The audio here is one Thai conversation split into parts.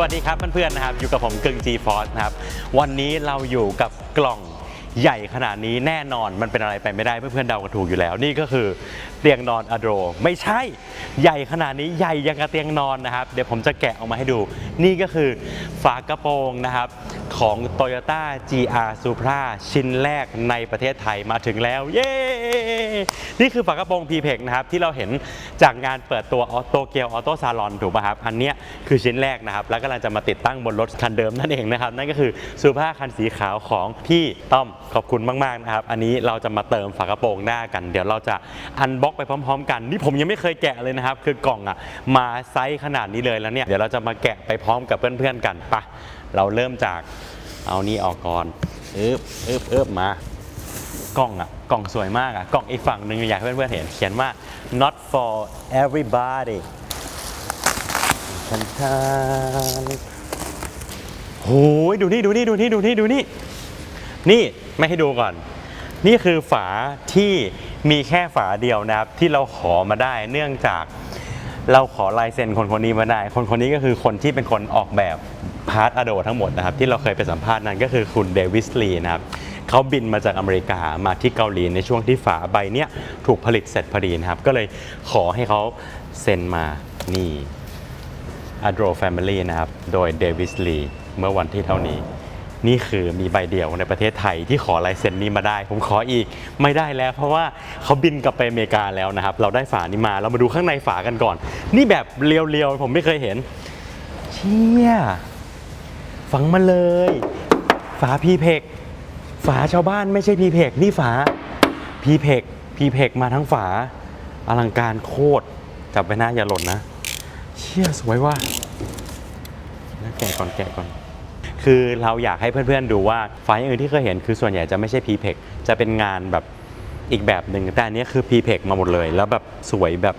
สวัสดีครับเพื่อนๆนะครับ อยู่กับผมกึ่ง G Force นะครับ วันนี้เราอยู่กับกล่องใหญ่ขนาดนี้แน่นอนมันเป็นอะไรไปไม่ได้เพื่อนๆเดากันถูกอยู่แล้ว นี่ก็คือเตียงนอนอโดรไม่ใช่ใหญ่ขนาดนี้ใหญ่ยังกับเตียงนอนนะครับ เดี๋ยวผมจะแกะออกมาให้ดู นี่ก็คือฝากระโปรงนะครับ ของ Toyota GR Supra ชิ้นแรกในประเทศไทยมาถึงแล้ว เย้ นี่คือฝากระโปรง p p e x นะครับ ที่เราเห็นจากงานเปิดตัวโตเกียวออโต้ซาลอนถูกป่ะครับ อันเนี้ยคือชิ้นแรกนะครับ แล้วกำลังจะมาติดตั้งบนรถคันเดิมนั่นเองนะครับ นั่นก็คือซูเปอร์คันสีขาวของพี่ต้อมขอบคุณมาก ๆ นะครับ อันนี้เราจะมาเติมฝากระโปรงหน้ากัน เดี๋ยวเราจะอันบ็อกไปพร้อม ๆ กัน นี่ผมยังไม่เคยแกะเลยนะครับ คือกล่องอะมาไซส์ขนาดนี้เลยแล้วเนี่ย เดี๋ยวเราจะมาแกะไปพร้อมกับเพื่อนๆกันไปะ เราเริ่มจากเอานี่ออกก่อนอึบอึบอึบมากล่องอะกล่องสวยมากอะกล่องอีกฝั่งหนึ่งอยากให้เพื่อนๆเห็นเขียนว่า not for everybody ชันชันโหยดูนี่ดูนี่ดูนี่ดูนี่ดูนี่ นี่ไม่ให้ดูก่อน นี่คือฝาที่มีแค่ฝาเดียวนะครับ ที่เราขอมาได้เนื่องจากเราขอลายเซ็นคนคนนี้มาได้ คนคนนี้ก็คือคนที่เป็นคนออกแบบ พาร์ทอโดทั้งหมดนะครับที่เราเคยไปสัมภาษณ์นั้นก็คือคุณเดวิสลีนะครับเขาบินมาจากอเมริกามาที่เกาหลีในช่วงที่ฝาใบเนี้ยถูกผลิตเสร็จพอดีนะครับ ก็เลยขอให้เขาเซ็นมานี่ a d r o Family นะครับ โดยเดวิสลีเมื่อวันที่เท่านี้ นี่คือมีใบเดียวในประเทศไทยที่ขอลายเซ็นนี้มาได้ ผมขออีกไม่ได้แล้ว เพราะว่าเขาบินกลับไปอเมริกาแล้วนะครับ เราได้ฝานี้มาเรามาดูข้างในฝากันก่อน นี่แบบเรียวๆผมไม่เคยเห็น เชี่ย ฝังมาเลย ฝาพีเพกฝาชาวบ้านไม่ใช่พีเพกนี่ฝาพีเพกพีเพกมาทั้งฝาอลังการโคตรจับไปหน้าอย่าหล่นนะ เชี่ยสวยว่ะแล้วแกะก่อนแกะก่อน คือเราอยากให้เพื่อนๆดูว่าไฟล์อื่นที่เคยเห็นคือส่วนใหญ่จะไม่ใช่ p p e x จะเป็นงานแบบอีกแบบหนึ่งแต่อันนี้คือ p p e x มาหมดเลย แล้วแบบสวยแบบ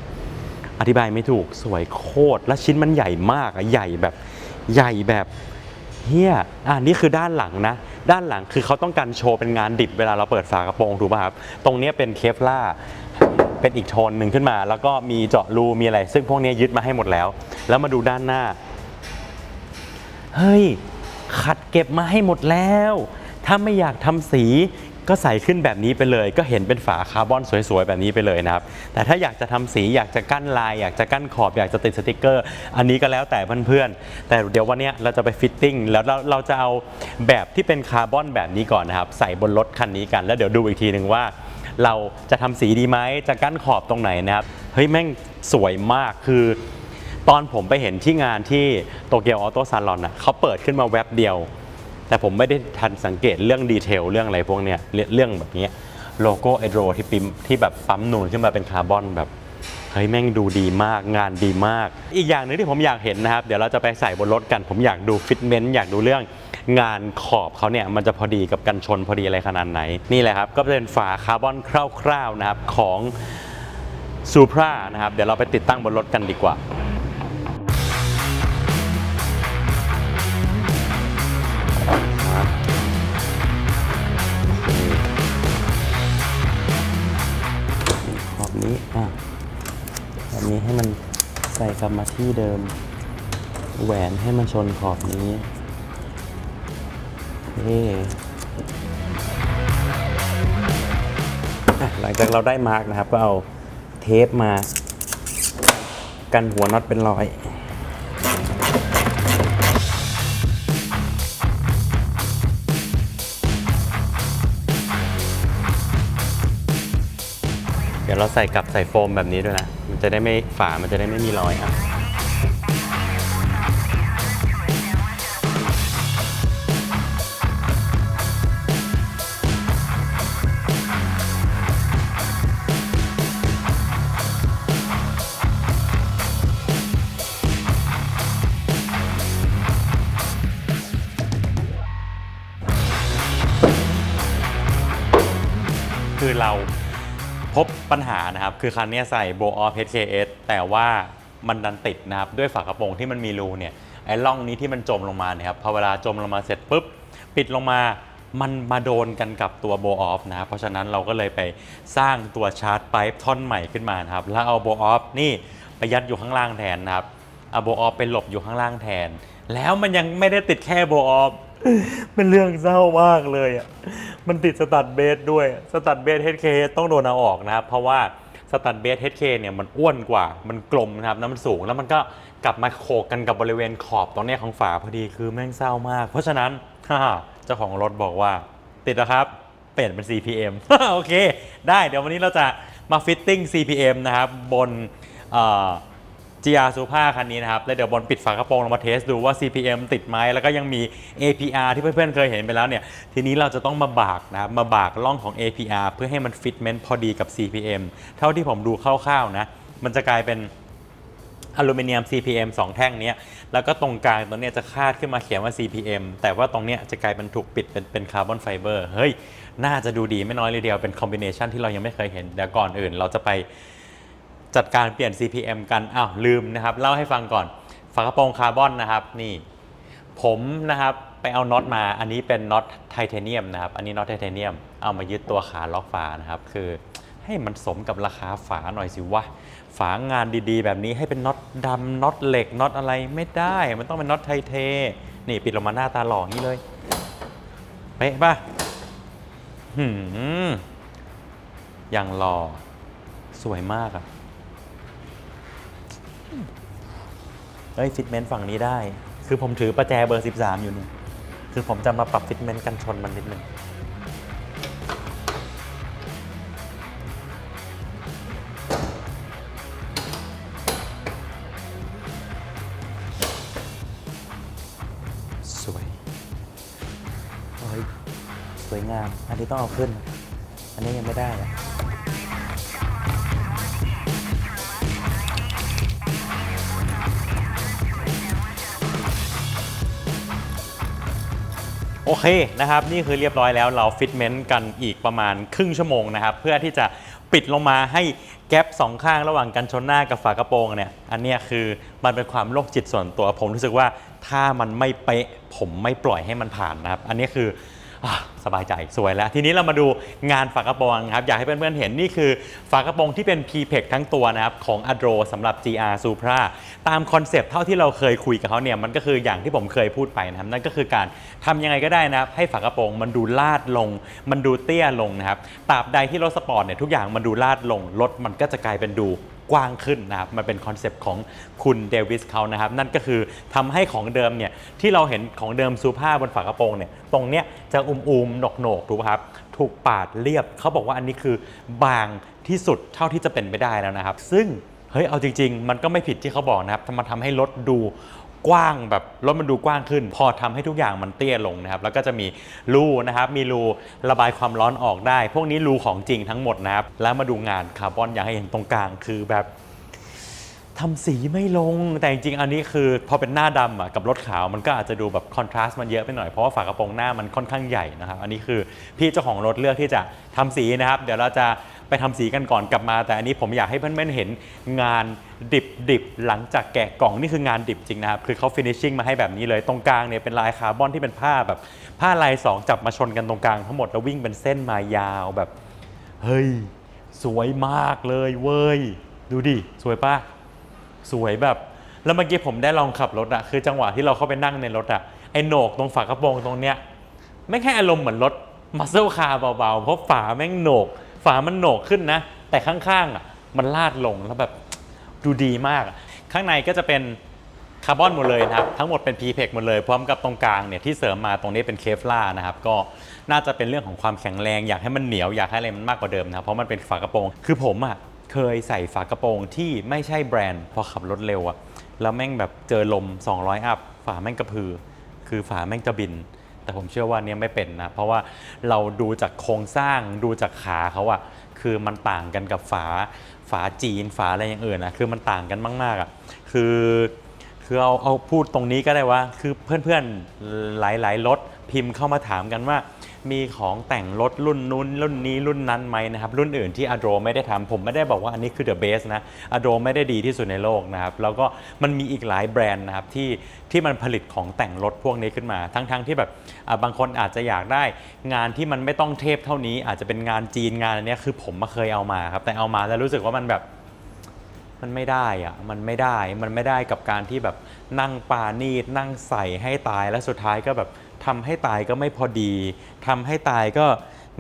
อธิบายไม่ถูกสวยโคตรและชิ้นมันใหญ่มากอะใหญ่แบบใหญ่แบบ เฮียอ่านี่คือด้านหลังนะ ด้านหลังคือเขาต้องการโชว์เป็นงานดิบเวลาเราเปิดฝากระโปรงถูกป่ะครับ ตรงนี้เป็นเคฟล่าเป็นอีกโทนหนึ่งขึ้นมา แล้วก็มีเจาะรูมีอะไร ซึ่งพวกนี้ยึดมาให้หมดแล้ว แล้วมาดูด้านหน้า เฮ้ย ขัดเก็บมาให้หมดแล้ว ถ้าไม่อยากทำสี ก็ใส่ขึ้นแบบนี้ไปเลย ก็เห็นเป็นฝาคาร์บอนสวยๆแบบนี้ไปเลยนะครับ แต่ถ้าอยากจะทำสีอยากจะกั้นลาย อยากจะกั้นขอบอยากจะติดสติกเกอร์ อันนี้ก็แล้วแต่เพื่อนๆ แต่เดี๋ยววันนี้เราจะไปฟิตติ้งแล้วเราเราจะเอาแบบที่เป็นคาร์บอนแบบนี้ก่อนนะครับ ใส่บนรถคันนี้กันแล้วเดี๋ยวดูอีกทีหนึ่งว่า เราจะทำสีดีไหมจะกั้นขอบตรงไหนนะครับเฮ้ยแม่งสวยมากคือตอนผมไปเห็นที่งานที่โตเกียวออโต้ซาลอนอะเขาเปิดขึ้นมาแว็บเดียว แต่ผมไม่ได้ทันสังเกตเรื่องดีเทลเรื่องอะไรพวกเนี้ยเรื่องแบบนี้โลโก้ไอโดรที่ปิมที่แบบปั๊มนูนขึ้นมาเป็นคาร์บอนแบบเฮ้ยแม่งดูดีมากงานดีมาก อีกอย่างหนึ่งที่ผมอยากเห็นนะครับ เดี๋ยวเราจะไปใส่บนรถกัน ผมอยากดูฟิตเมนต์อยากดูเรื่องงานขอบเขาเนี่ย มันจะพอดีกับกันชนพอดีอะไรขนาดไหน นี่แหละครับ ก็เป็นฝาคาร์บอนคร่าวๆนะครับ ของซูพรานะครับ เดี๋ยวเราไปติดตั้งบนรถกันดีกว่า กลับมาที่เดิม แหวนให้มันชนขอบนี้เอ๊หลังจากเราได้มาร์กนะครับ ก็เอาเทปมากันหัวน็อตเป็นรอยเดี๋ยวเราใส่กับใส่โฟมแบบนี้ด้วยนะ จะได้ไม่ฝา มันจะได้ไม่มีรอยอะคือเรา ปัญหานะครับ คือคันนี้ใส่โบออฟ HKS แต่ว่ามันดันติดนะครับ ด้วยฝากระโปรงที่มันมีรูเนี่ยไอ้ร่องนี้ที่มันจมลงมาเนี่ยครับพอเวลาจมลงมาเสร็จปุ๊บ ปิดลงมามันมาโดนกันกับตัวโบออฟนะครับเพราะฉะนั้นเราก็เลยไปสร้างตัวชาร์จไ i ป์ท่อนใหม่ขึ้นมานะครับ แล้วเอาโบออฟนี่ไปยัดอยู่ข้างล่างแทนนะครับเอาโบออฟไปหลบอยู่ข้างล่างแทน แล้วมันยังไม่ได้ติดแค่โบออฟ มันเรื่องเศร้ามากเลยอะ มันติดสตัดเบสด้วย สตัดเบสเฮดเคต้องโดนเอาออกนะครับ เพราะว่าสตัดเบสเฮดเคเนี่ยมันอ้วนกว่า มันกลมนะครับแล้วมันสูง แล้วมันก็กลับมาโขกกันกับบริเวณขอบตรงนี้ของฝาพอดี คือแม่งเศร้ามาก เพราะฉะนั้นเจ้าของรถบอกว่า ติดแล้วครับ เปลี่ยนเป็น CPM โอเค ได้ เดี๋ยววันนี้เราจะมาฟิตติ้ง CPM นะครับบนอ GR Super คันนี้นะครับ แล้วเดี๋ยวบอลปิดฝากระโปรงลงมาเทสดูว่า CPM ติดไหมแล้วก็ยังมี APR ที่เพื่อนๆเคยเห็นไปแล้วเนี่ย ทีนี้เราจะต้องมาบากนะครับมาบากล่องของ APR เพื่อให้มันฟิตเมนต์พอดีกับ CPM เท่าที่ผมดูคร่าวๆนะ มันจะกลายเป็นอลูมิเนียม CPM 2 แท่งนี้แล้วก็ตรงกลางตรงนี้จะคาดขึ้นมาเขียนว่า CPM แต่ว่าตรงนี้จะกลายเป็นถูกปิดเป็นเป็นคาร์บอนไฟเบอร์ เฮ้ย น่าจะดูดีไม่น้อยเลยเดียว เป็นคอมบิเนชันที่เรายังไม่เคยเห็น เดี๋ยวก่อนอื่นเราจะไป จัดการเปลี่ยน CPM กัน อ้าวลืมนะครับ เล่าให้ฟังก่อน ฝากระโปรงคาร์บอนนะครับ นี่ ผมนะครับไปเอาน็อตมา อันนี้เป็นน็อตไทเทเนียมนะครับ อันนี้น็อตไทเทเนียม เอามายึดตัวขาล็อกฝานะครับ คือให้มันสมกับราคาฝาหน่อยสิวะ ฝางานดีๆ แบบนี้ให้เป็นน็อตดำน็อตเหล็กน็อตอะไรไม่ได้ มันต้องเป็นน็อตไทเท นี่ปิดลงมาหน้าตาหล่ออย่างนี้เลย เป๊ะป่ะหืมอย่างหล่อ สวยมากอะ เฮ้ยฟิตเมนต์ฝั่งนี้ได้ คือผมถือประแจเบอร์ 13 อยู่เนี่ยคือผมจะมาปรับฟิตเมนต์กันชนมันนิดนึงสวยโอ้ยสวยงาม อันนี้ต้องเอาขึ้น อันนี้ยังไม่ได้เลย โอเคนะครับนี่คือเรียบร้อยแล้วเราฟิตเมนต์กันอีกประมาณครึ่งชั่วโมงนะครับ เพื่อที่จะปิดลงมาให้แก๊ปสองข้างระหว่างกันชนหน้ากับฝากระโปรงเนี่ยอันนี้คือมันเป็นความโรคจิตส่วนตัวผมรู้สึกว่าถ้ามันไม่เป๊ะผมไม่ปล่อยให้มันผ่านนะครับ อันนี้คือ สบายใจสวยแล้ว ทีนี้เรามาดูงานฝากระโปรงครับ อยากให้เพื่อนๆเห็นนี่คือฝากระโปรงที่เป็น p p e c ทั้งตัวนะครับ ของ Adro สำหรับ GR Supra ตามคอนเซปต์เท่าที่เราเคยคุยกับเขาเนี่ย มันก็คืออย่างที่ผมเคยพูดไปนะครับ นั่นก็คือการทำยังไงก็ได้นะครับ ให้ฝากระโปรงมันดูลาดลง มันดูเตี้ยลงนะครับตราบใดที่รถสปอร์ตเนี่ยทุกอย่างมันดูลาดลงรถมันก็จะกลายเป็นดู กว้างขึ้นนะครับมันเป็นคอนเซปต์ของคุณเดวิสเขานะครับ นั่นก็คือทำให้ของเดิมเนี่ยที่เราเห็นของเดิมซูผ้าบนฝากระโปรงเนี่ยตรงเนี้ยจะอุ้มๆหนกๆถูกป่ะครับถูกปาดเรียบเขาบอกว่าอันนี้คือบางที่สุดเท่าที่จะเป็นไปได้แล้วนะครับ ซึ่งเฮ้ยเอาจริง ๆ มันก็ไม่ผิดที่เขาบอกนะครับมันทำให้รถดู กว้างแบบรถมันดูกว้างขึ้น พอทำให้ทุกอย่างมันเตี้ยลงนะครับ แล้วก็จะมีรูนะครับ มีรูระบายความร้อนออกได้ พวกนี้รูของจริงทั้งหมดนะครับ แล้วมาดูงานคาร์บอนอยากให้เห็นตรงกลางคือแบบทำสีไม่ลงแต่จริงๆอันนี้คือพอเป็นหน้าดำอะกับรถขาวมันก็อาจจะดูแบบคอนทราสต์มันเยอะไปหน่อยเพราะว่าฝากระโปรงหน้ามันค่อนข้างใหญ่นะครับ อันนี้คือพี่เจ้าของรถเลือกที่จะทำสีนะครับ เดี๋ยวเราจะ ไปทำสีกันก่อนกลับมา แต่อันนี้ผมอยากให้เพื่อนๆเห็นงานดิบดิบๆหลังจากแกะกล่องนี่คืองานดิบจริงนะครับคือเขาฟินิชชิ่งมาให้แบบนี้เลยตรงกลางเนี่ยเป็นลายคาร์บอนที่เป็นผ้าแบบผ้าลายสองจับมาชนกันตรงกลางทั้งหมดแล้ววิ่งเป็นเส้นมายาวแบบเฮ้ยสวยมากเลยเว้ยดูดิสวยปะสวยแบบแล้วเมื่อกี้ผมได้ลองขับรถอะคือจังหวะที่เราเข้าไปนั่งในรถอะไอโหนกตรงฝากระโปรงตรงเนี้ยไม่แค่อารมณ์เหมือนรถมัสเซลคาร์เบาๆ เพราะฝาแม่งโหนก ฝามันโหนกขึ้นนะ แต่ข้างๆอะมันลาดลงแล้วแบบดูดีมาก ข้างในก็จะเป็นคาร์บอนหมดเลยนะครับ ทั้งหมดเป็น p ีเพกหมดเลย พร้อมกับตรงกลางเนี่ยที่เสริมมาตรงนี้เป็นเคฟล่านะครับ ก็น่าจะเป็นเรื่องของความแข็งแรง อยากให้มันเหนียวอยากให้อะไรมันมากกว่าเดิมนะครับเพราะมันเป็นฝากระโปรง คือผมอะเคยใส่ฝากระโปรงที่ไม่ใช่แบรนด์พอขับรถเร็วอะแล้วแม่งแบบเจอลม 200 อัพ ฝาแม่งกระพือ คือฝาแม่งจะบิน แต่ผมเชื่อว่าเนี้ยไม่เป็นนะ เพราะว่าเราดูจากโครงสร้างดูจากขาเขาอะคือมันต่างกันกับฝาฝาจีนฝาอะไรอย่างอื่นนะคือมันต่างกันมากๆอะคือคือเอาเอาพูดตรงนี้ก็ได้ว่า คือเพื่อนๆหลายๆรถพิมพ์เข้ามาถามกันว่า มีของแต่งรถรุ่นนู้นรุ่นนี้รุ่นนั้นไหมนะครับรุ่นอื่นที่ Adro ไม่ได้ทำผมไม่ได้บอกว่าอันนี้คือ the best นะ Adro ไม่ได้ดีที่สุดในโลกนะครับแล้วก็มันมีอีกหลายแบรนด์นะครับที่ที่มันผลิตของแต่งรถพวกนี้ขึ้นมา ทั้งๆที่แบบบางคนอาจจะอยากได้งานที่มันไม่ต้องเทพเท่านี้ อาจจะเป็นงานจีนงานอันนี้คือผมมาเคยเอามาครับแต่เอามาแล้วรู้สึกว่ามันแบบมันไม่ได้อะมันไม่ได้ มันไม่ได้กับการที่แบบนั่งปานีดนั่งใส่ให้ตายแล้วสุดท้ายก็แบบ ทำให้ตายก็ไม่พอดีทำให้ตายก็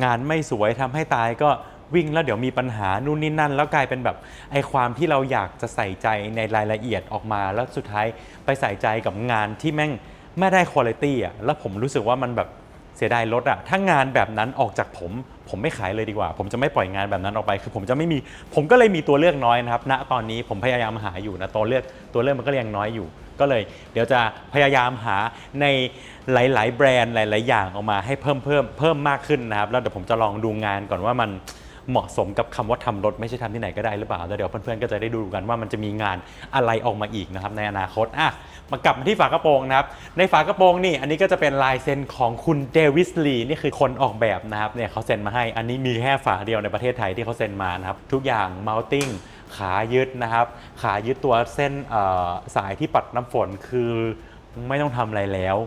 งานไม่สวยทำให้ตายก็วิ่งแล้วเดี๋ยวมีปัญหานู่นนี่นั่น แล้วกลายเป็นแบบไอ้ความที่เราอยากจะใส่ใจในรายละเอียดออกมา แล้วสุดท้ายไปใส่ใจกับงานที่แม่งไม่ได้คุณภาพอะแล้วผมรู้สึกว่ามันแบบเสียดายรถอะถ้างานแบบนั้นออกจากผม ผมไม่ขายเลยดีกว่า ผมจะไม่ปล่อยงานแบบนั้นออกไป คือผมจะไม่มีผมก็เลยมีตัวเลือกน้อยนะครับ ณตอนนี้ผมพยายามหาอยู่นะตัวเลือกตัวเลือกมันก็ยังน้อยอยู่ ก็เลยเดี๋ยวจะพยายามหาในหลาย ๆ แบรนด์หลาย ๆ อย่างออกมาให้เพิ่มเพิ่มเพิ่มมากขึ้นนะครับ แล้วเดี๋ยวผมจะลองดูงานก่อนว่ามันเหมาะสมกับคำว่าทำรถไม่ใช่ทำที่ไหนก็ได้หรือเปล่า แล้วเดี๋ยวเพื่อน ๆ ก็จะได้ดูกันว่ามันจะมีงานอะไรออกมาอีกนะครับในอนาคตอะมากลับมาที่ฝากระโปรงนะครับ ในฝากระโปรงนี่ อันนี้ก็จะเป็นลายเซ็นของคุณเดวิสลีนี่คือคนออกแบบนะครับเนี่ยเขาเซ็นมาให้ อันนี้มีแค่ฝาเดียวในประเทศไทยที่เขาเซ็นมานะครับทุกอย่างมัลติ้ง ขายึดนะครับ ขายึดตัวเส้นสายที่ปัดน้ำฝนคือไม่ต้องทำอะไรแล้ว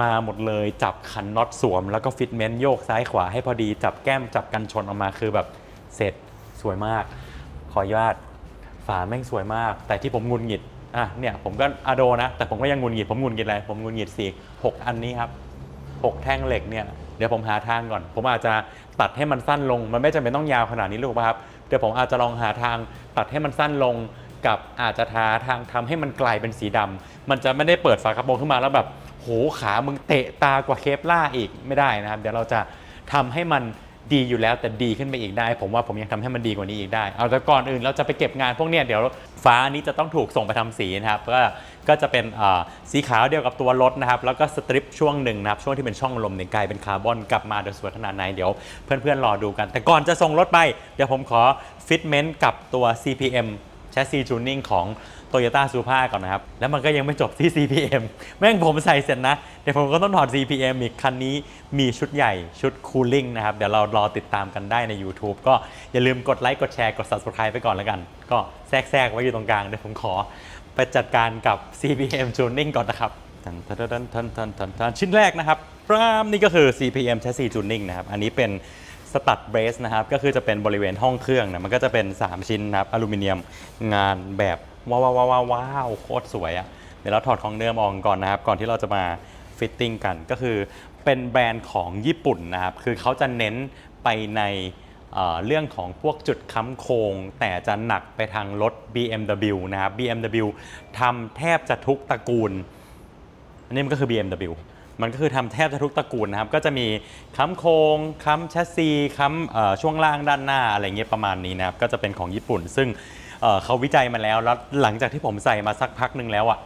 มาหมดเลยจับคันน็อตสวม แล้วก็ฟิตเมนต์โยกซ้ายขวาให้พอดีจับแก้มจับกันชนออกมาคือแบบเสร็จสวยมาก ขออนุญาตฝาแม่งสวยมาก แต่ที่ผมงุนหงิดอะเนี่ยผมก็อโดนะ แต่ผมก็ยังงุนหงิดผมงุนหงิดอะไรผมงุนหงิดสี่หกอันนี้ครับหกแท่งเหล็กเนี่ยเดี๋ยวผมหาทางก่อน ผมอาจจะตัดให้มันสั้นลง มันไม่จำเป็นต้องยาวขนาดนี้ลูกป่ะครับ เดี๋ยวผมอาจจะลองหาทางตัดให้มันสั้นลงกับอาจจะทาทางทำให้มันกลายเป็นสีดำมันจะไม่ได้เปิดฝากระโปรงขึ้นมาแล้วแบบโหขามึงเตะตากว่าเคปล่าอีกไม่ได้นะครับ เดี๋ยวเราจะทำให้มัน ดีอยู่แล้วแต่ดีขึ้นไปอีกได้ ผมว่าผมยังทำให้มันดีกว่านี้อีกได้ เอาแต่ก่อนอื่นเราจะไปเก็บงานพวกเนี้ยเดี๋ยวฟ้านี้จะต้องถูกส่งไปทำสีนะครับก็ก็จะเป็นสีขาวเดียวกับตัวรถนะครับแล้วก็สตริปช่วงหนึ่งนะครับช่วงที่เป็นช่องลมเนี่ยกลายเป็นคาร์บอนกลับมาโดยสวยขนาดไหนเดี๋ยวเพื่อนๆรอดูกัน แต่ก่อนจะส่งรถไป เดี๋ยวผมขอฟิตเมนต์กับตัว CPM แชสซีจูนนิ่งของ Toyota s u p r a ก่อนนะครับ แล้วมันก็ยังไม่จบที่ CPM แม่งผมใส่เสร็จนะ เดี๋ยวผมก็ต้องถอด CPM อีกคันนี้มีชุดใหญ่ชุดคูลิ่งนะครับ เดี๋ยวเรารอติดตามกันได้ใน YouTube ก็อย่าลืมกดไลค์กดแชร์กด Subscribe ไปก่อนแล้วกัน ก็แทรกๆไว้อยู่ตรงกลางเดี๋ยวผมขอไปจัดการกับ CPM Tuning ก่อนนะครับทันทันทันทันทันทันทันชิ้นแรกนะครับปรามนี่ก็คือ CPM Chassis Tuning นะครับอันนี้เป็น สตัดเบรสนะครับก็คือจะเป็นบริเวณห้องเครื่องนะมันก็จะเป็น 3 ชิ้นนะครับอลูมิเนียมงานแบบว้าวว้าวว้าวว้าวโคตรสวยอะ่ะเดี๋ยวเราถอดของเดิมออกก่อนนะครับ ก่อนที่เราจะมาฟิตติ้งกันก็คือเป็นแบรนด์ของญี่ปุ่นนะครับ คือเขาจะเน้นไปในเอ่อเรื่องของพวกจุดค้ำโครงแต่จะหนักไปทางรถ BMW นะครับ BMW ทำแทบจะทุกตระกูล อันนี้มันก็คือ BMW มันก็คือทำแทบจะทุกตระกูลนะครับ ก็จะมีค้ำโครงค้ำแชสซีค้ำช่วงล่างด้านหน้าอะไรเงี้ยประมาณนี้นะครับ ก็จะเป็นของญี่ปุ่น ซึ่งเเขาวิจัยมาแล้ว แล้วหลังจากที่ผมใส่มาสักพักหนึ่งแล้วอะ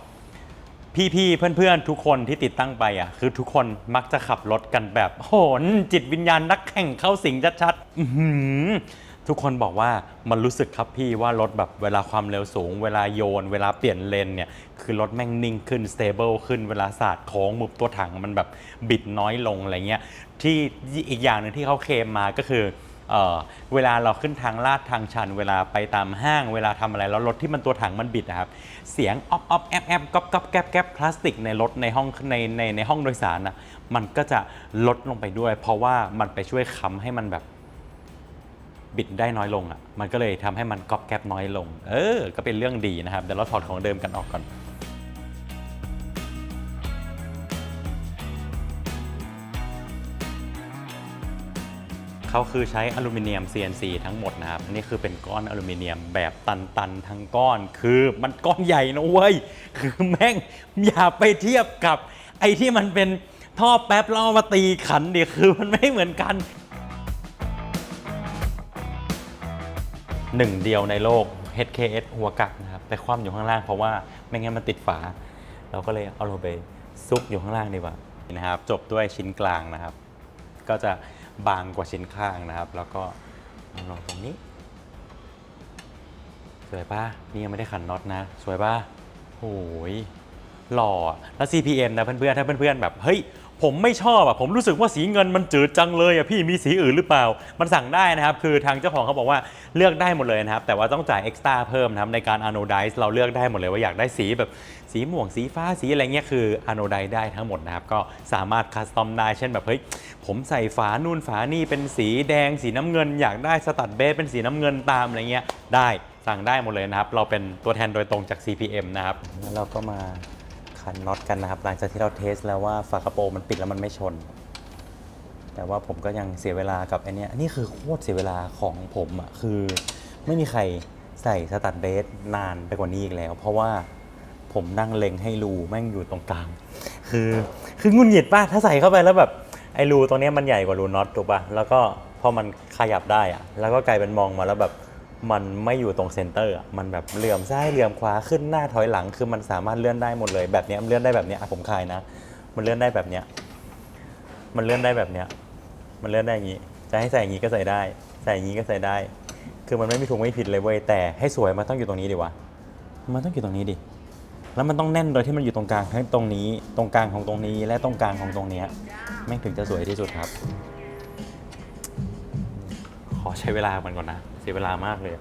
พี่ๆเพื่อนๆ ทุกคนที่ติดตั้งไปอะคือทุกคนมักจะขับรถกันแบบโหนจิตวิญญาณนักแข่งเข้าสิงชัดๆ ทุกคนบอกว่ามันรู้สึกครับพี่ว่ารถแบบเวลาความเร็วสูง เวลาโยน เวลาเปลี่ยนเลนเนี่ยคือรถแม่งนิ่งขึ้นสเตเบิลขึ้นเวลาศาสตร์โค้งมุบตัวถังมันแบบบิดน้อยลงอะไรเงี้ยที่อีกอย่างหนึ่งที่เขาเคลมมาก็คือเออเวลาเราขึ้นทางลาดทางชัน เวลาไปตามห้าง เวลาทำอะไรแล้วรถที่มันตัวถังมันบิดนะครับ เสียงออฟออฟแอบแอบก๊อบก๊อบแก๊บแก๊บพลาสติกในรถในห้องในในในห้องโดยสารนะมันก็จะลดลงไปด้วย เพราะว่ามันไปช่วยค้ำให้มันแบบ บิดได้น้อยลงอะ มันก็เลยทำให้มันก๊อบแก๊บน้อยลง เออ ก็เป็นเรื่องดีนะครับ เดี๋ยวเราถอดของเดิมกันออกก่อน เขาคือใช้อลูมิเนียม CNC ทั้งหมดนะครับ อันนี้คือเป็นก้อนอลูมิเนียมแบบตันๆ ทั้งก้อน คือมันก้อนใหญ่นะเว้ย คือแม่งอย่าไปเทียบกับ ไอ้ที่มันเป็นท่อแป๊บแล้วเอามาตีขันดิ คือมันไม่เหมือนกัน หนึ่งเดียวในโลก HKS หัวกักนะครับไปคว่ำอยู่ข้างล่างเพราะว่าไม่งั้นมันติดฝา เราก็เลยเอาลงไปซุกอยู่ข้างล่างดีกว่านะครับ จบด้วยชิ้นกลางนะครับ ก็จะบางกว่าชิ้นข้างนะครับ แล้วก็เอาลงตรงนี้สวยป่ะนี่ยังไม่ได้ขันน็อตนะ สวยป่ะโอ้ยหล่อแล้ว CPM นะเพื่อนๆถ้าเพื่อนๆแบบเฮ้ย ผมไม่ชอบอะผมรู้สึกว่าสีเงินมันจืดจังเลยอะพี่มีสีอื่นหรือเปล่า มันสั่งได้นะครับคือทางเจ้าของเขาบอกว่าเลือกได้หมดเลยนะครับแต่ว่าต้องจ่ายเอ็กซ์ตร้าเพิ่มนะครับในการอ n น d ได e เราเลือกได้หมดเลยว่าอยากได้สีแบบสีม่วงสีฟ้าสีอะไรเงี้ยคืออ n น d ได e ได้ทั้งหมดนะครับก็สามารถคัสตอมได้เช่นแบบเฮ้ยผมใส่ฝานู่นฝานี่เป็นสีแดงสีน้ำเงิน อยากได้สตัดเบสเป็นสีน้ำเงินตามอะไรเงี้ยได้สั่งได้หมดเลยนะครับเราเป็นตัวแทนโดยตรงจาก CPM นะครับแล้วเราก็มา ขันน็อตกันนะครับ หลังจากที่เราเทสแล้วว่าฝากระโปรงมันปิดแล้วมันไม่ชน แต่ว่าผมก็ยังเสียเวลากับไอเนี้ยนี่คือโคตรเสียเวลาของผมอะคือไม่มีใครใส่สตัดเบสนานไปกว่านี้อีกแล้ว เพราะว่าผมนั่งเล็งให้รูแม่งอยู่ตรงกลาง คือคืองุนหงิดป่ะถ้าใส่เข้าไปแล้วแบบไอ้รูตรงนี้มันใหญ่กว่ารูน็อตถูกป่ะแล้วก็พอมันขยับได้อะแล้วก็กลายเป็นมองมาแล้วแบบ มันไม่อยู่ตรงเซนเตอร์อะมันแบบเหลื่อมซ้ายเหลื่อมขวาขึ้นหน้าถอยหลัง คือมันสามารถเลื่อนได้หมดเลย แบบนี้มันเลื่อนได้แบบนี้อะผมคายนะ มันเลื่อนได้แบบเนี้ย มันเลื่อนได้แบบเนี้ย มันเลื่อนได้อย่างนี้ จะให้ใส่อย่างนี้ก็ใส่ได้ ใส่อย่างนี้ก็ใส่ได้ คือมันไม่มีถูกไม่ผิดเลยเว้ย แต่ให้สวยมันต้องอยู่ตรงนี้ดิวะ มันต้องอยู่ตรงนี้ดิ แล้วมันต้องแน่นโดยที่มันอยู่ตรงกลางทั้งตรงนี้ ตรงกลางของตรงนี้ และตรงกลางของตรงเนี้ยแม่งถึงจะสวยที่สุดครับ ขอใช้เวลามันก่อนนะ เสียเวลามากเลย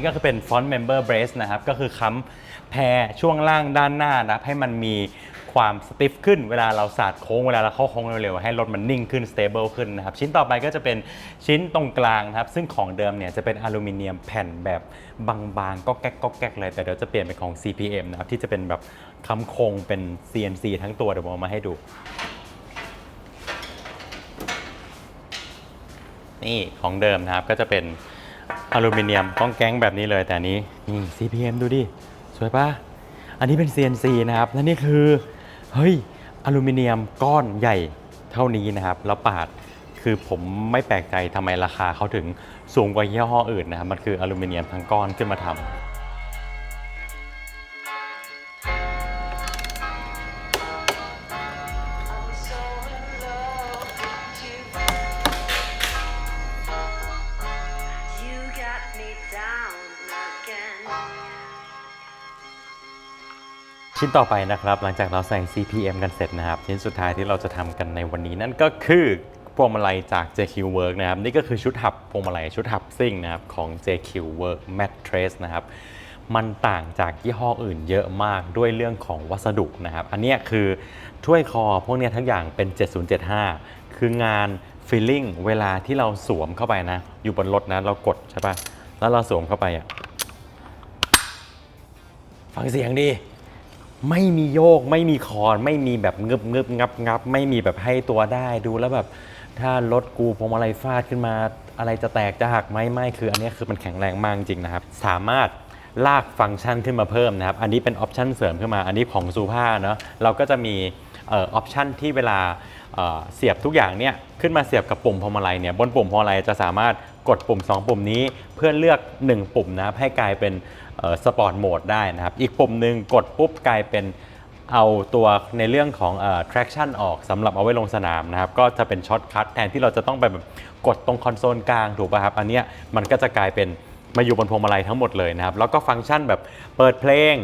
นี่ก็คือเป็น Front Member Brace นะครับ ก็คือค้ำแพรช่วงล่างด้านหน้านะครับให้มันมีความสติฟขึ้นเวลาเราสาดโค้งเวลาเราเข้าโค้งเร็วๆ ให้รถมันนิ่งขึ้น stable ขึ้นนะครับ ชิ้นต่อไปก็จะเป็นชิ้นตรงกลางนะครับ ซึ่งของเดิมเนี่ยจะเป็นอลูมิเนียมแผ่นแบบบางๆ ก็แก๊กก็แก๊กเลยแต่เดี๋ยวจะเปลี่ยนเป็นของ CPM นะครับ ที่จะเป็นแบบค้ำโครงเป็น CNC ทั้งตัวเดี๋ยวผมเอามาให้ดู นี่ของเดิมนะครับก็จะเป็น อลูมิเนียมก้องแก๊งแบบนี้เลยแต่นนี้นี่ CPM ดูดิ สวยปะอันนี้เป็น CNC นะครับ และนี่คือ เฮ้ย อลูมิเนียมก้อนใหญ่เท่านี้นะครับ แล้วปาดคือผมไม่แปลกใจทำไมราคาเขาถึงสูงกว่ายี่ห้ออื่นนะครับ มันคืออลูมิเนียมทั้งก้อนขึ้นมาทำ ชิ้นต่อไปนะครับ หลังจากเราใส่ CPM กันเสร็จนะครับ ชิ้นสุดท้ายที่เราจะทำกันในวันนี้นั่นก็คือพวงมาลัยจาก JQ Work นะครับ นี่ก็คือชุดหับพวงมาลัยชุดหับซิ่งนะครับของ JQ Work Mattress นะครับมันต่างจากยี่ห้ออื่นเยอะมากด้วยเรื่องของวัสดุนะครับ อันนี้คือถ้วยคอพวกนี้ทั้งอย่างเป็น 7075 คืองานฟีลลิ่งเวลาที่เราสวมเข้าไปนะ อยู่บนรถนะเรากดใช่ปะแล้วเราสวมเข้าไปอะ ฟังเสียงดิ ไม่มีโยก ไม่มีคอนไม่มีแบบงึบงึบงับงับไม่มีแบบให้ตัวได้ดูแล้วแบบ ถ้ารถกูพวงมาลัยฟาดขึ้นมา อะไรจะแตกจะหักไหมไม่คือ อันนี้คือมันแข็งแรงมากจริงนะครับ สามารถลากฟังก์ชันขึ้นมาเพิ่มนะครับ อันนี้เป็นออปชันเสริมขึ้นมา อันนี้ของซูผ้าเนาะเราก็จะมีออปชันที่เวลาเเสียบทุกอย่างเนี่ยขึ้นมาเสียบกับปุ่มพวงมาลัยเนี่ยบนปุ่มพวงมาลัยจะสามารถกดปุ่ม 2 ปุ่มนี้เพื่อเลือก 1 ปุ่มนะครับให้กลายเป็น สปอร์ตโหมดได้นะครับ อีกปุ่มหนึ่งกดปุ๊บกลายเป็นเอาตัวในเรื่องของเอ่อ traction ออกสำหรับเอาไว้ลงสนามนะครับ ก็จะเป็นช็อตคัทแทนที่เราจะต้องไปแบบกดตรงคอนโซลกลางถูกป่ะครับ อันเนี้ยมันก็จะกลายเป็นมาอยู่บนพวงมาลัยทั้งหมดเลยนะครับ แล้วก็ฟังก์ชันแบบเปิดเพลง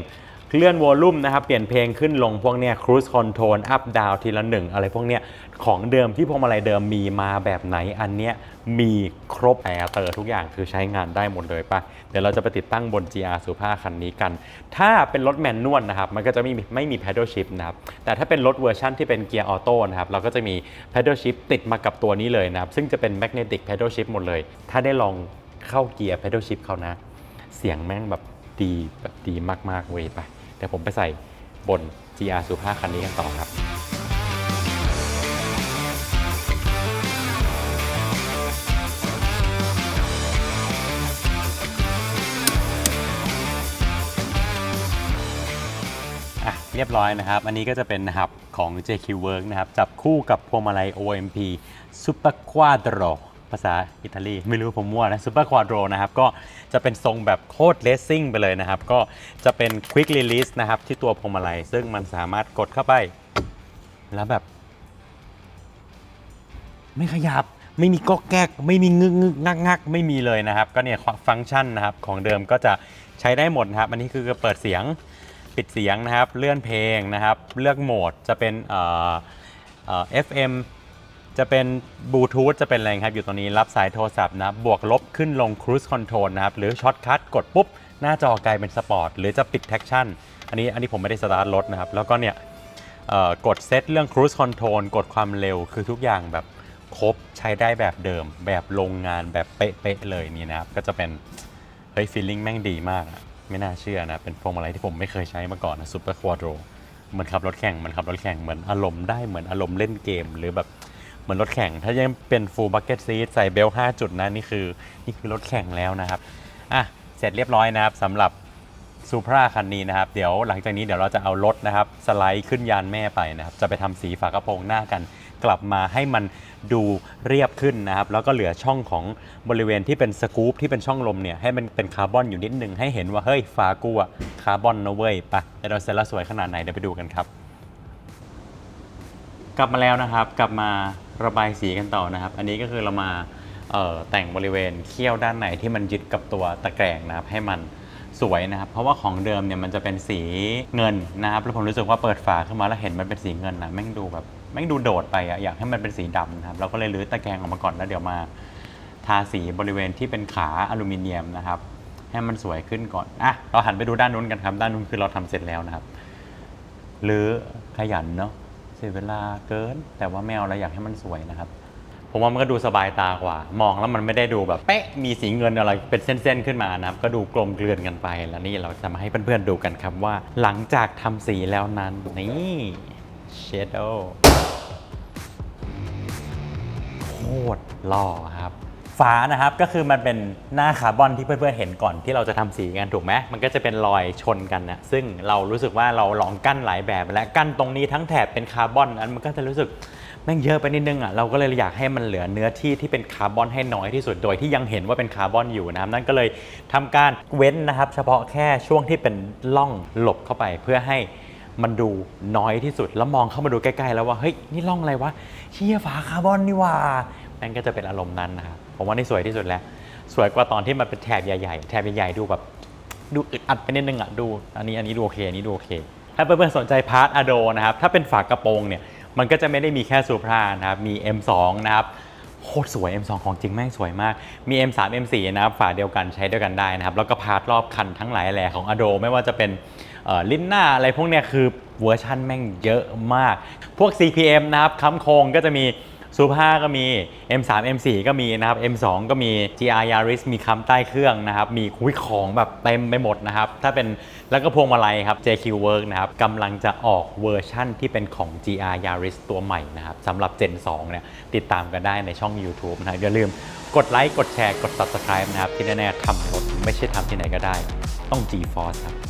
เลื่อนวอลลุ่มนะครับ เปลี่ยนเพลงขึ้นลงพวกเนี้ย cruise control up down ทีละหนึ่งอะไรพวกเนี้ย ของเดิมที่พวงมาลัยเดิมมีมาแบบไหนอันเนี้ยมีครบแต่เตอร์ทุกอย่างคือใช้งานได้หมดเลยปะเดี๋ยวเราจะไปติดตั้งบน GR สุภาคันนี้กัน ถ้าเป็นรถแมนนวลนะครับ มันก็จะไม่มีไม่มี pedal shift นะครับ แต่ถ้าเป็นรถเวอร์ชันที่เป็นเกียร์ออโต้นะครับ เราก็จะมี pedal shift ติดมากับตัวนี้เลยนะครับ ซึ่งจะเป็น magnetic pedal shift หมดเลย ถ้าได้ลองเข้าเกียร์ pedal shift เขานะ เสียงแม่งแบบดีแบบดีมากๆเว้ยไปเดี๋ยวผมไปใส่บน GR สุภาคันนี้กันต่อครับ เรียบร้อยนะครับ อันนี้ก็จะเป็นหับของ JQ Work นะครับ จับคู่กับพวงมาลัย OMP Super Quadro ภาษาอิตาลี ไม่รู้ผมมั่วนะ Super Quadro นะครับ ก็จะเป็นทรงแบบโคตรเลสซิ่งไปเลยนะครับ ก็จะเป็น Quick Release นะครับ ที่ตัวพวงมาลัย ซึ่งมันสามารถกดเข้าไป แล้วแบบ ไม่ขยับไม่มีก๊อกแก๊กไม่มีงึกงึกงักงักไม่มีเลยนะครับ ก็เนี่ยฟังก์ชันนะครับของเดิมก็จะใช้ได้หมดนะครับ อันนี้คือเปิดเสียง ปิดเสียงนะครับเลื่อนเพลงนะครับเลือกโหมดจะเป็นเอ่อเอ่อ FM จะเป็นบลูทูธจะเป็นอะไรครับอยู่ตรงนี้รับสายโทรศัพท์นะบวกลบขึ้นลง Cruise Control นะครับหรือช็อตคัทกดปุ๊บ หน้าจอกลายเป็นสปอร์ตหรือจะปิดแท็กชั่นอันนี้อันนี้ผมไม่ได้สตาร์ทรถนะครับ แล้วก็เนี่ยเอ่อกดเซตเรื่อง Cruise Control กดความเร็วคือทุกอย่างแบบครบใช้ได้แบบเดิม แบบโรงงานแบบเป๊ะๆเลยนี่นะครับก็จะเป็นเฮ้ยฟีลลิ่งแม่งดีมากอะ ไม่น่าเชื่อนะ เป็นพวงมาลัยที่ผมไม่เคยใช้มาก่อนนะซูเปอร์ควอ r โ o เหมือนขับรถแข่งเหมือนขับรถแข่งเหมือนอารมณ์ได้เหมือนอารมณ์เล่นเกมหรือแบบเหมือนรถแข่ง ถ้ายังเป็น full bucket seat ใส่เบล 5 จุดนะนี่คือนี่คือรถแข่งแล้วนะครับอะเสร็จเรียบร้อยนะครับสำหรับซูพราคันนี้นะครับ เดี๋ยวหลังจากนี้เดี๋ยวเราจะเอารถนะครับ สไลด์ขึ้นยานแม่ไปนะครับ จะไปทำสีฝากระโปรงหน้ากัน กลับมาให้มันดูเรียบขึ้นนะครับแล้วก็เหลือช่องของบริเวณที่เป็นสกู๊ปที่เป็นช่องลมเนี่ยให้มันเป็นคาร์บอนอยู่นิดนึงให้เห็นว่าเฮ้ยฝากูอะคาร์บอนนะเว้ยไปเดี๋ยวเราเสร็จแล้วสวยขนาดไหนเดี๋ยวไปดูกันครับ กลับมาแล้วนะครับกลับมาระบายสีกันต่อนะครับ อันนี้ก็คือเรามาแต่งบริเวณเขี้ยวด้านไหนที่มันยึดกับตัวตะแกรงนะครับให้มันสวยนะครับ เพราะว่าของเดิมเนี่ยมันจะเป็นสีเงินนะครับแล้วผมรู้สึกว่าเปิดฝาขึ้นมาแล้วเห็นมันเป็นสีเงินนะแม่งดูแบบ แม่งดูโดดไปอะอยากให้มันเป็นสีดำนะครับเราก็เลยรื้อตะแกรงออกมาก่อนแล้วเดี๋ยวมาทาสีบริเวณที่เป็นขาอลูมิเนียมนะครับ ให้มันสวยขึ้นก่อนอะเราหันไปดูด้านนู้นกันครับ ด้านนู้นคือเราทำเสร็จแล้วนะครับหรือขยันเนาะเสียเวลาเกิน แต่ว่าแมวเราอยากให้มันสวยนะครับ ผมว่ามันก็ดูสบายตากว่า มองแล้วมันไม่ได้ดูแบบเป๊ะมีสีเงินอะไรเป็นเส้นๆขึ้นมานะครับ ก็ดูกลมเกลื่อนกันไปแล้วนี่เราจะมาให้เพื่อนๆดูกันครับว่า หลังจากทำสีแล้วนั้นนี่เชดโด ตรหล่อครับ ฝานะครับก็คือมันเป็นหน้าคาร์บอนที่เพื่อนๆเห็นก่อนที่เราจะทำสีกันถูกไหมมันก็จะเป็นรอยชนกันนะซึ่งเรารู้สึกว่าเราลองกั้นหลายแบบ และกั้นตรงนี้ทั้งแถบเป็นคาร์บอนอันมันก็จะรู้สึกแม่งเยอะไปนิดนึงอะเราก็เลยอยากให้มันเหลือเนื้อที่ที่เป็นคาร์บอนให้น้อยที่สุดโดยที่ยังเห็นว่าเป็นคาร์บอนอยู่นะครับนั่นก็เลยทำการเว้นนะครับ เฉพาะแค่ช่วงที่เป็นล่องหลบเข้าไปเพื่อให้ มันดูน้อยที่สุด แล้วมองเข้ามาดูใกล้ๆ แล้วว่าเฮ้ยนี่ล่องอะไรวะเชี่ยฝาคาร์บอนนี่ว่านั่นก็จะเป็นอารมณ์นั้นนะครับผมว่านี่สวยที่สุดแล้ว สวยกว่าตอนที่มันเป็นแถบใหญ่ๆ แถบใหญ่ๆดูแบบดูอึดอัดไปนิดนึงอะดูอันนี้อันนี้ดูโอเคอันนี้ดูโอเค ถ้าเพื่อนๆสนใจพาร์ทอะโดนะครับถ้าเป็นฝากระโปรงเนี่ยมันก็จะไม่ได้มีแค่ซูพรานะครับมี M2 นะครับโคตรสวย M2 ของจริงแม่งสวยมาก มี M3 M4 นะครับฝาเดียวกันใช้ด้วยกันได้นะครับ แล้วก็พาร์ทรอบคันทั้งหลายแหล่ของ Ado ไม่ว่าจะเป็น ลิ้นหน้าอะไรพวกเนี้ยคือเวอร์ชันแม่งเยอะมาก พวก CPM นะครับค้ำโคงก็จะมีซูเป5ก็มี M3 M4 ก็มีนะครับ M2 ก็มี GR Yaris มีคำใต้เครื่องนะครับ มีคุยของแบบเต็มไปหมดนะครับ ถ้าเป็นแล้วก็พวงมาลัยครับ JQ Work นะครับกำลังจะออกเวอร์ชั่นที่เป็นของ GR Yaris ตัวใหม่นะครับสำหรับ Gen 2 เนี่ยติดตามกันได้ในช่อง YouTube นะครับ อย่าลืมกดไลค์ กดแชร์ กด Subscribe นะครับ ที่แน่ๆทำรถไม่ใช่ทำที่ไหนก็ได้ ต้อง GForce ครับ